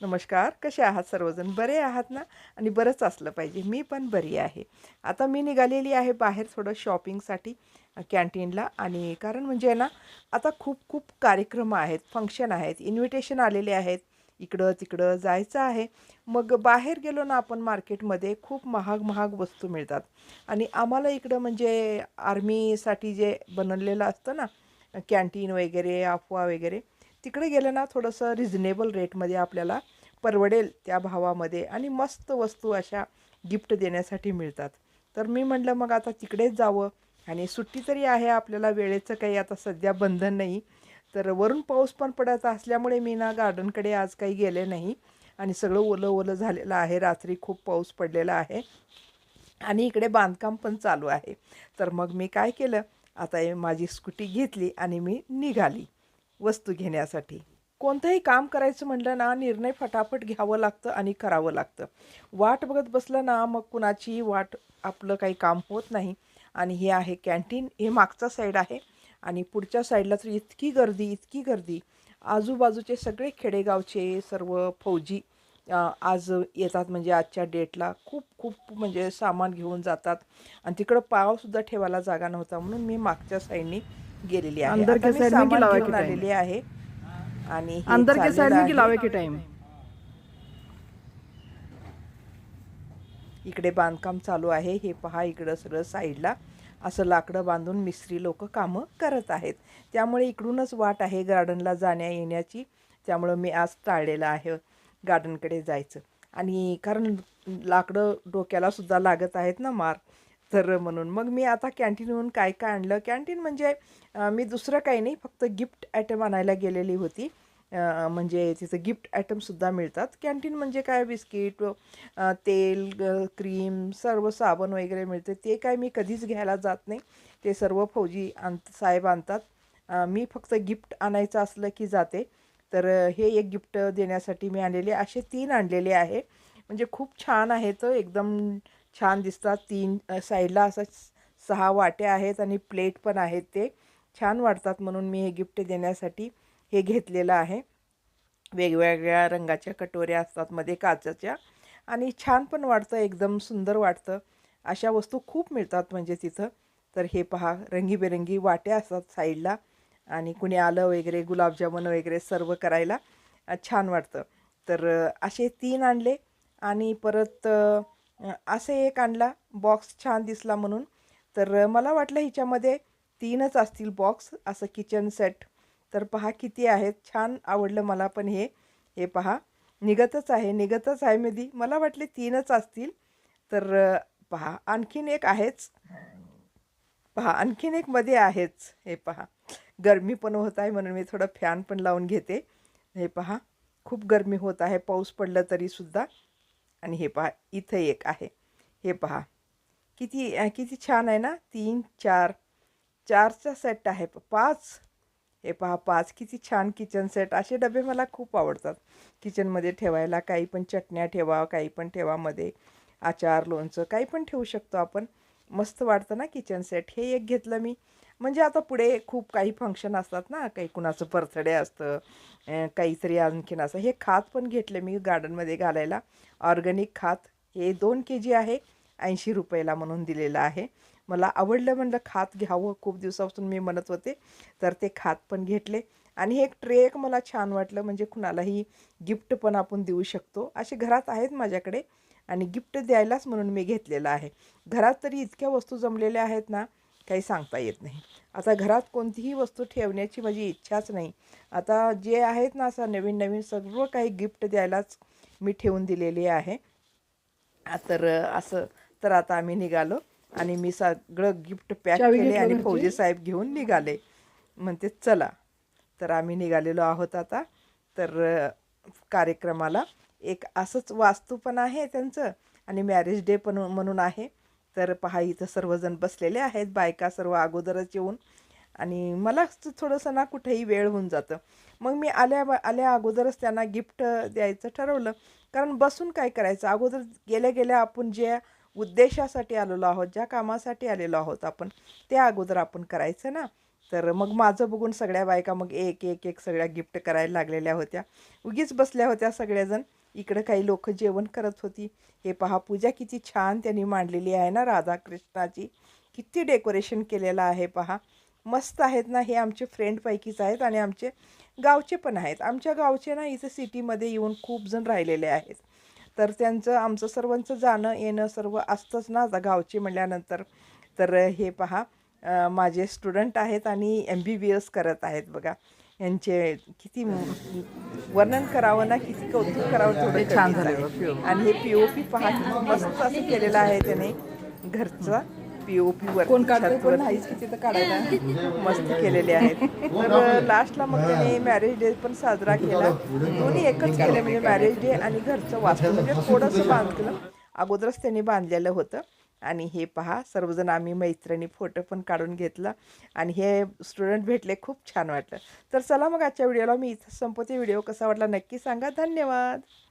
नमस्कार कसे आहात सर्वजण? बरे आहात ना? आणि बरंच असलं पाहिजे. मी पण बरी आहे. आता मी निघालेली आहे बाहेर थोडं शॉपिंगसाठी कॅन्टीनला. आणि कारण म्हणजे ना आता खूप खूप कार्यक्रम आहेत फंक्शन आहेत इन्व्हिटेशन आलेले आहेत. इकडं तिकडं जायचं आहे. मग बाहेर गेलो ना आपण मार्केटमध्ये खूप महाग महाग वस्तू मिळतात. आणि आम्हाला इकडं म्हणजे आर्मीसाठी जे बनवलेलं असतं ना कॅन्टीन वगैरे अफवा वगैरे तिकडे गेलं ना थोडंसं रिझनेबल रेटमध्ये आपल्याला परवडेल त्या भावामध्ये आणि मस्त वस्तू अशा गिफ्ट देण्यासाठी मिळतात. तर मी म्हटलं मग आता तिकडेच जावं. आणि सुट्टी तरी आहे आपल्याला वेळेचं काही आता सध्या बंधन नाही. तर वरून पाऊस पण पडत असल्यामुळे मी ना गार्डनकडे आज काही गेले नाही. आणि सगळं ओलं ओलं झालेलं आहे. रात्री खूप पाऊस पडलेला आहे. आणि इकडे बांधकाम पण चालू आहे. तर मग मी काय केलं? आता हे माझी स्कूटी घेतली आणि मी निघाली. वस्तू घेण्यासाठी. कोणतंही काम करायचं म्हटलं ना निर्णय फटाफट घ्यावं लागतं आणि करावं लागतं. वाट बघत बसलं ना मग कुणाचीही वाट आपलं काही काम होत नाही. आणि हे आहे कॅन्टीन हे मागचा साईड आहे. आणि पुढच्या साईडला तर इतकी गर्दी इतकी गर्दी. आजूबाजूचे सगळे खेडेगावचे सर्व फौजी आज येतात म्हणजे आजच्या डेटला. खूप खूप म्हणजे सामान घेऊन जातात. आणि तिकडं पावसुद्धा ठेवायला जागा नव्हता म्हणून मी मागच्या साईडनी गेलेली आहे. अंदर आता के मी side में सामान गिलावे घेऊन के time. आलेली आहे. आणि हे अंदर के चाललेलं साइड में. कि लावे के टाइम इकडे बांधकाम चालू आहे. हे पहा इकडं सगळं साईडला असं लाकडं बांधून मिस्त्री लोक कामं करत आहेत. त्यामुळे इकडूनच वाट आहे गार्डनला जाण्या येण्याची. त्यामुळं मी आज टाळलेलं आहे गार्डनकडे जायचं. आणि कारण लाकडं डोक्याला सुद्धा लागत आहेत ना मार. तर म्हणून. मग मी आता कॅन्टीनहून काय काय आणलं? कॅन्टीन म्हणजे मी दुसरं काही नाही फक्त गिफ्ट आयटम आणायला गेलेली होती. म्हणजे तिथं गिफ्ट आयटमसुद्धा मिळतात. कॅन्टीन म्हणजे काय? बिस्किट तेल क्रीम सर्व साबण वगैरे मिळते. ते काय मी कधीच घ्यायला जात नाही. ते सर्व फौजी आण साहेब आणतात. मी फक्त गिफ्ट आणायचं असलं की जाते. तर हे एक गिफ्ट देण्यासाठी मी आणलेले असे तीन आणलेले आहे. म्हणजे खूप छान आहे तर एकदम छान दिसतात. तीन साईडला असं सहा वाट्या आहेत आणि प्लेट पण आहेत ते. छान वाटतात म्हणून मी हे गिफ्ट देण्यासाठी हे घेतलेलं आहे. वेगवेगळ्या रंगाच्या कटोऱ्या असतात मध्ये काचेच्या. आणि छान पण वाटतं एकदम सुंदर वाटतं. अशा वस्तू खूप मिळतात म्हणजे तिथं. तर हे पहा रंगीबेरंगी वाट्या असतात साईडला. आणि कुणी आलं वगैरे गुलाबजामुन वगैरे सर्व करायला छान वाटतं. तर असे तीन आणले. आणि परत असे एक आणला. बॉक्स छान दिसला म्हणून. तर मला वाटलं हिच्यामध्ये तीनच असतील बॉक्स असं किचन सेट तर पहा किती आहेत. छान आवडलं मला पण हे. हे पहा. निघतच आहे. निघतच आहे मेदी मला वाटले तीनच असतील. तर पहा. आणखीन एक आहेच. पहा. आणखीन एक मध्ये आहेच. हे पहा. गरमी पण होत आहे म्हणून मी थोडं फॅन पण लावून घेते. हे पहा. खूप गरमी होत आहे. पाऊस पडलं तरीसुद्धा आणि हे पहा इथं एक आहे. हे पहा. किती किती छान आहे ना? तीन चार. चारचा सेट आहे. पाच. हे पहा पाच. किती छान किचन सेट. असे डबे मला खूप आवडतात. किचनमध्ये ठेवायला काही पण चटण्या ठेवा काही पण ठेवा मध्ये. आचार लोणचं काही पण ठेवू शकतो आपण. मस्त वाटतं ना किचन सेट. हे एक घेतलं मी. म्हणजे आता पुढे खूप काही फंक्शन असतात ना काही कुणाचं बर्थडे असतं काहीतरी आणखीन असं. हे खात पण घेतलं मी गार्डनमध्ये घालायला. ऑर्गॅनिक खात हे दोन के जी आहे ऐंशी रुपयाला म्हणून दिलेलं आहे. मला आवडलं म्हणलं खात घ्यावं. खूप दिवसापासून मी म्हणत होते तर ते खात पण घेतले. आणि हे एक ट्रे एक मला छान वाटलं म्हणजे कुणालाही गिफ्ट पण आपण देऊ शकतो. असे घरात आहेत माझ्याकडे आणि गिफ्ट द्यायलाच म्हणून मी घेतलेलं आहे. घरात तरी इतक्या वस्तू जमलेल्या आहेत ना काही सांगता येत नाही. आता घरात कोणतीही वस्तू ठेवण्याची माझी इच्छाच नाही. आता जे आहेत ना असं नवीन नवीन सर्व काही गिफ्ट द्यायलाच मी ठेवून दिलेली आहे. तर असं तर आता आम्ही निघालो आणि मी सगळं गिफ्ट पॅक केले आणि? फौजी साहेब घेऊन निघाले. म्हणते चला. तर आम्ही निघालेलो आहोत आता. तर कार्यक्रमाला एक असंच वास्तू पण आहे त्यांचं आणि मॅरेज डे पण म्हणून आहे. तर पहा इथं सर्वजण बसलेले आहेत. बायका सर्व अगोदरच येऊन. आणि मला थोडंसं ना कुठेही वेळ होऊन जातं. मग मी आल्या आल्या अगोदरच त्यांना गिफ्ट द्यायचं ठरवलं. कारण बसून काय करायचं? अगोदर गेल्या गेल्या आपण ज्या उद्देशासाठी आलेलो आहोत ज्या कामासाठी आलेलो आहोत आपण त्या अगोदर आपण करायचं ना? तर मग माझं बघून सगळ्या बायका मग एक एक एक सगळ्या गिफ्ट करायला लागलेल्या होत्या. उगीच बसल्या होत्या सगळ्याजण इकडं काही लोक जेवण करत होती. हे पहा पूजा किती छान त्यांनी मांडलेली आहे ना राधाकृष्णाची. किती डेकोरेशन केलेलं आहे पहा. मस्त आहेत ना हे आमचे फ्रेंडपैकीच आहेत आणि आमचे गावचे पण आहेत. आमच्या गावचे ना इथे सिटीमध्ये येऊन खूप जण राहिलेले आहेत. तर त्यांचं आमचं सर्वांचं जाणं येणं सर्व असतंच ना आता गावचे म्हणल्यानंतर. तर हे पहा माझे स्टुडंट आहेत आणि एम बी बी एस करत आहेत बघा. यांचे किती वर्णन करावं ना किती कौतुक करावं थोडं छान झालं. आणि हे पी ओ पी पहा मस्त असं केलेलं आहे त्याने घरचा पी ओ पी वर. कोण काढायला. मस्त केलेले आहेत. तर लास्टला मग त्याने मॅरेज डे पण साजरा केला. दोन्ही एकच केले म्हणजे मॅरेज डे आणि घरचं वास्तू म्हणजे थोडंसं बांधलं. अगोदरच त्यांनी बांधलेलं होतं. आणि हे पहा सर्वजण आम्ही मैत्रिणी फोटो पण काढून घेतला आणि हे स्टुडंट भेटले खूप छान वाटलं. तर चला मग आजच्या व्हिडिओला मी इथं संपवते. व्हिडिओ कसा वाटला नक्की सांगा. धन्यवाद.